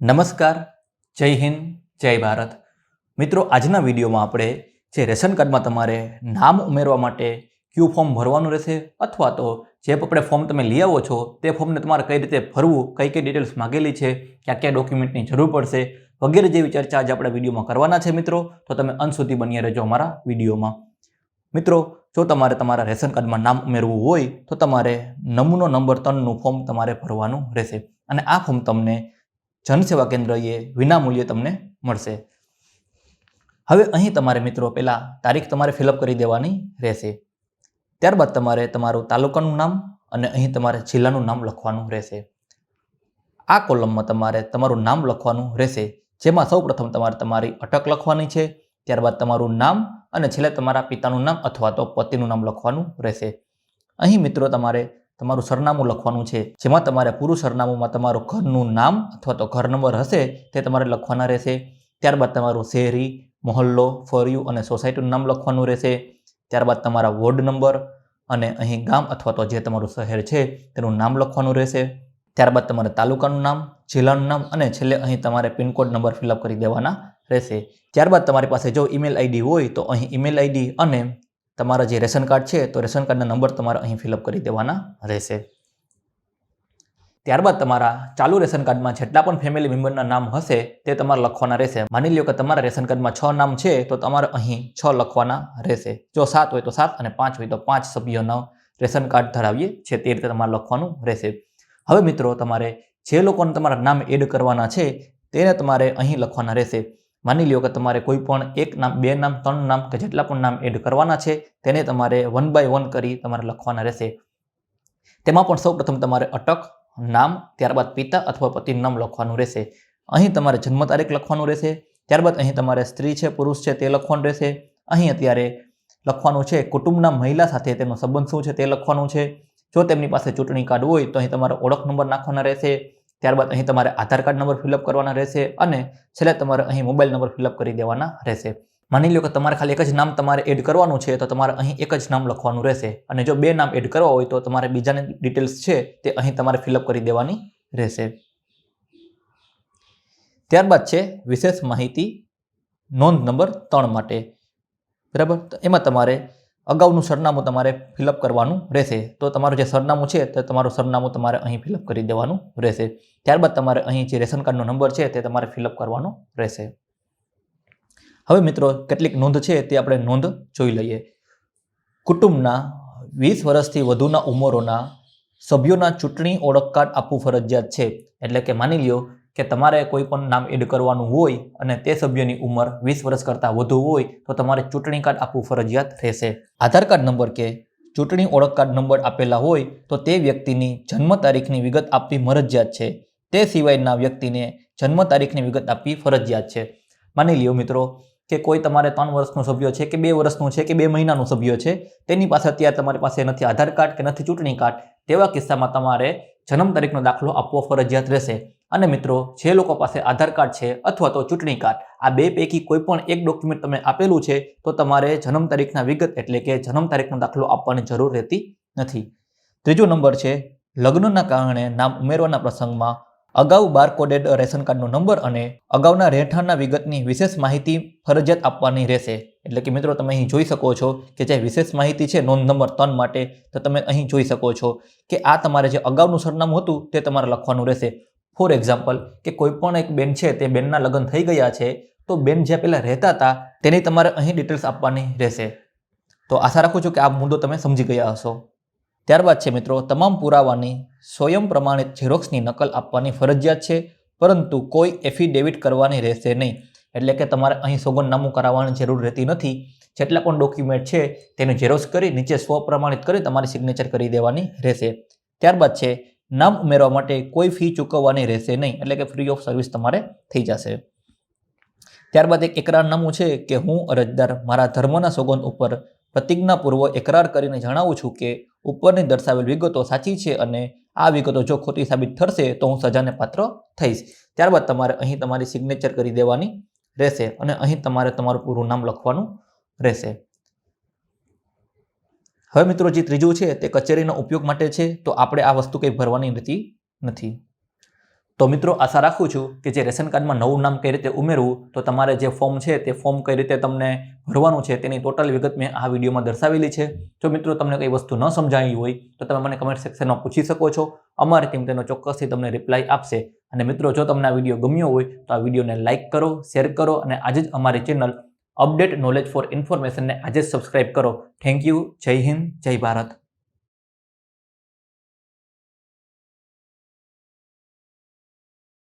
નમસ્કાર, જય હિન્દ, જય ભારત. મિત્રો, આજના વિડીયોમાં આપણે જે રેશન કાર્ડમાં તમારે નામ ઉમેરવા માટે કયું ફોર્મ ભરવાનું રહેશે અથવા તો જે આપણે ફોર્મ તમે લઈ આવો છો, તે ફોર્મને તમારે કઈ રીતે ભરવું, કઈ કઈ ડિટેલ્સ માગેલી છે, ક્યાં ક્યાં ડોક્યુમેન્ટની જરૂર પડશે, વગેરે જેવી ચર્ચા આજે આપણે વિડીયોમાં કરવાના છે મિત્રો. તો તમે અંત સુધી બન્યા રહેજો અમારા વિડીયોમાં. મિત્રો, જો તમારે તમારા રેશન કાર્ડમાં નામ ઉમેરવું હોય, તો તમારે નમૂનો નંબર ત્રણનું ફોર્મ તમારે ભરવાનું રહેશે. અને આ ફોર્મ તમને જનસેવા વિના વિનામૂલ્યે તમને મળશે. હવે અહીં તમારે મિત્રો પહેલાં તારીખ તમારે ફિલઅપ કરી દેવાની રહેશે. ત્યારબાદ તમારે તમારું તાલુકાનું નામ અને અહીં તમારે જિલ્લાનું નામ લખવાનું રહેશે. આ કોલમમાં તમારે તમારું નામ લખવાનું રહેશે. જેમાં સૌપ્રથમ તમારે તમારી અટક લખવાની છે. ત્યારબાદ તમારું નામ અને છેલ્લે તમારા પિતાનું નામ અથવા તો પતિનું નામ લખવાનું રહેશે. અહીં મિત્રો તમારે તમારું સરનામું લખવાનું છે. જેમાં તમારે પૂરું સરનામુંમાં તમારું ઘરનું નામ અથવા તો ઘર નંબર હશે તે તમારે લખવાના રહેશે. ત્યારબાદ તમારું શહેરી, મોહલ્લો, ફર્યું અને સોસાયટીનું નામ લખવાનું રહેશે. ત્યારબાદ તમારા વોર્ડ નંબર અને અહીં ગામ અથવા તો જે તમારું શહેર છે તેનું નામ લખવાનું રહેશે. ત્યારબાદ તમારે તાલુકાનું નામ, જિલ્લાનું નામ અને છેલ્લે અહીં તમારે પિનકોડ નંબર ફિલઅપ કરી દેવાના રહેશે. ત્યારબાદ તમારી પાસે જો ઈમેલ આઈડી હોય તો અહીં ઈમેલ આઈડી અને તમારા જે રેશન કાર્ડ છે, તો રેશન કાર્ડના નંબર તમારે અહીં ફિલઅપ કરી દેવાના રહેશે. ત્યારબાદ તમારા ચાલુ રેશન કાર્ડમાં જેટલા પણ ફેમિલી મેમ્બરના નામ હશે, તે તમારે લખવાના રહેશે. માની લો કે તમારા રેશન કાર્ડમાં છ નામ છે, તો તમારે અહીં છ લખવાના રહેશે. જો સાત હોય તો સાત અને પાંચ હોય તો પાંચ સભ્યોના રેશન કાર્ડ ધરાવીએ છે તે રીતે તમારે લખવાનું રહેશે. હવે મિત્રો, તમારે જે લોકોને તમારા નામ એડ કરવાના છે, તેને તમારે અહીં લખવાના રહેશે. માની લ્યો કે તમારે કોઈ પણ એક નામ, બે નામ, ત્રણ નામ કે જેટલા પણ નામ એડ કરવાના છે, તેને તમારે વન બાય વન કરી તમારે લખવાના રહેશે. તેમાં પણ સૌપ્રથમ તમારે અટક, નામ, ત્યારબાદ પિતા અથવા પતિનું નામ લખવાનું રહેશે. અહીં તમારે જન્મ તારીખ લખવાનું રહેશે. ત્યારબાદ અહીં તમારે સ્ત્રી છે, પુરુષ છે, તે લખવાનું રહેશે. અહીં અત્યારે લખવાનું છે કુટુંબના મહિલા સાથે તેનો સંબંધ શું છે તે લખવાનું છે. જો તેમની પાસે ચૂંટણી કાર્ડ હોય તો અહીં તમારો ઓળખ નંબર નાખવાના રહેશે. ત્યારબાદ અહીં તમારે આધાર કાર્ડ નંબર ફિલઅપ કરવાના રહેશે અને છેલ્લે તમારે અહીં મોબાઈલ નંબર ફિલઅપ કરી દેવાના રહેશે. માની લો કે તમારે ખાલી એક જ નામ તમારે એડ કરવાનું છે તો તમારે અહીં એક જ નામ લખવાનું રહેશે અને જો બે નામ એડ કરવા હોય તો તમારે બીજાની ડિટેલ્સ છે તે અહીં તમારે ફિલઅપ કરી દેવાની રહેશે. ત્યારબાદ છે વિશેષ માહિતી નોંધ નંબર ત્રણ માટે. બરાબર? તો એમાં તમારે અગાઉનું સરનામું તમારે ફિલઅપ કરવાનું રહેશે. તો તમારું જે સરનામું છે, તે તમારું સરનામું તમારે અહીં ફિલઅપ કરી દેવાનું રહેશે. ત્યારબાદ તમારે અહીં જે રેશન કાર્ડનો નંબર છે, તે તમારે ફિલઅપ કરવાનો રહેશે. હવે મિત્રો, કેટલીક નોંધ છે, તે આપણે નોંધ જોઈ લઈએ. કુટુંબના વીસ વર્ષથી વધુના ઉંમરોના સભ્યોના ચૂંટણી ઓળખ કાર્ડ આપવું ફરજિયાત છે. એટલે કે માની લ્યો કે તમારે કોઈ પણ નામ એડ કરવાનું હોય અને તે સભ્યની ઉંમર વીસ વર્ષ કરતાં વધુ હોય, તો તમારે ચૂંટણી કાર્ડ આપવું ફરજિયાત રહેશે. આધાર કાર્ડ નંબર કે ચૂંટણી ઓળખ કાર્ડ નંબર આપેલા હોય, તો તે વ્યક્તિની જન્મ તારીખની વિગત આપવી મરજિયાત છે. તે સિવાયના વ્યક્તિને જન્મ તારીખની વિગત આપવી ફરજિયાત છે. માની લ્યો મિત્રો કે કોઈ તમારે ત્રણ વર્ષનું સભ્ય છે કે બે વર્ષનું છે કે બે મહિનાનું સભ્ય છે, તેની પાસે અત્યારે તમારી પાસે નથી આધાર કાર્ડ કે નથી ચૂંટણી કાર્ડ, તેવા કિસ્સામાં તમારે જન્મ તારીખનો દાખલો આપવો ફરજિયાત રહેશે. અને મિત્રો, જે લોકો પાસે આધાર કાર્ડ છે અથવા તો ચૂંટણી કાર્ડ, આ બે પૈકી કોઈ પણ એક ડોક્યુમેન્ટ તમે આપેલું છે, તો તમારે જન્મ તારીખના વિગત એટલે કે જન્મ તારીખનો દાખલો આપવાની જરૂર રહેતી નથી. ત્રીજો નંબર છે, લગ્નના કારણે નામ ઉમેરવાના પ્રસંગમાં અગાઉ બારકોડેડ રેશન કાર્ડનો નંબર અને અગાઉના રહેઠાણના વિગતની વિશેષ માહિતી ફરજિયાત આપવાની રહેશે. એટલે કે મિત્રો, તમે અહીં જોઈ શકો છો કે જે વિશેષ માહિતી છે, નોંધ નંબર ત્રણ માટે, તો તમે અહીં જોઈ શકો છો કે આ તમારે જે અગાઉનું સરનામું હતું, તે તમારે લખવાનું રહેશે. ફોર એક્ઝામ્પલ કે કોઈ પણ એક બેન છે, તે બેનના લગ્ન થઈ ગયા છે, તો બેન જ્યાં પહેલાં રહેતા હતા, તેની તમારે અહીં ડિટેલ્સ આપવાની રહેશે. તો આશા રાખું છું કે આ મુદ્દો તમે સમજી ગયા હશો. ત્યારબાદ છે મિત્રો, તમામ પુરાવાની સ્વયં પ્રમાણિત ઝેરોક્સની નકલ આપવાની ફરજિયાત છે, પરંતુ કોઈ એફિડેવિટ કરવાની રહેશે નહીં. એટલે કે તમારે અહીં સોગંદનામું કરાવવાની જરૂર રહેતી નથી. જેટલા પણ ડોક્યુમેન્ટ છે, તેને ઝેરોક્સ કરી નીચે સ્વપ્રમાણિત કરી તમારી સિગ્નેચર કરી દેવાની રહેશે. ત્યારબાદ છે, નામ ઉમેરવા માટે કોઈ ફી ચૂકવવાની રહેશે નહીં, એટલે કે ફ્રી ઓફ સર્વિસ તમારે થઈ જશે. ત્યારબાદ એક એકરારનામું છે કે હું અરજદાર મારા ધર્મના સોગંદ ઉપર પ્રતિજ્ઞાપૂર્વક એકરાર કરીને જણાવું છું કે ઉપરની દર્શાવેલ વિગતો સાચી છે અને આ વિગતો જો ખોટી સાબિત થશે તો હું સજાને પાત્ર થઈશ. ત્યારબાદ તમારે અહીં તમારી સિગ્નેચર કરી દેવાની રહેશે અને અહીં તમારે તમારું પૂરું નામ લખવાનું રહેશે. હવે મિત્રો જે ત્રીજું છે તે કચેરીનો ઉપયોગ માટે છે, તો આપણે આ વસ્તુ કંઈ ભરવાની રહેતી નથી. તો મિત્રો, આશા રાખું છું કે જે રેશન કાર્ડમાં નવું નામ કઈ રીતે ઉમેરવું, તો તમારે જે ફોર્મ છે તે ફોર્મ કઈ રીતે તમને ભરવાનું છે તેની ટોટલ વિગત મેં આ વિડીયોમાં દર્શાવેલી છે. જો મિત્રો, તમને કઈ વસ્તુ ન સમજાવી હોય, તો તમે મને કમેન્ટ સેક્શનમાં પૂછી શકો છો. અમારી ટીમ તેનો ચોક્કસથી તમને રિપ્લાય આપશે. અને મિત્રો, જો તમને આ વીડિયો ગમ્યો હોય, તો આ વિડીયોને લાઇક કરો શેર કરો અને આજે જ અમારી ચેનલ અપડેટ નોલેજ ફોર ઇન્ફોર્મેશનને આજે જ સબસ્ક્રાઇબ કરો. થેન્ક યુ જય હિન્દ, જય ભારત.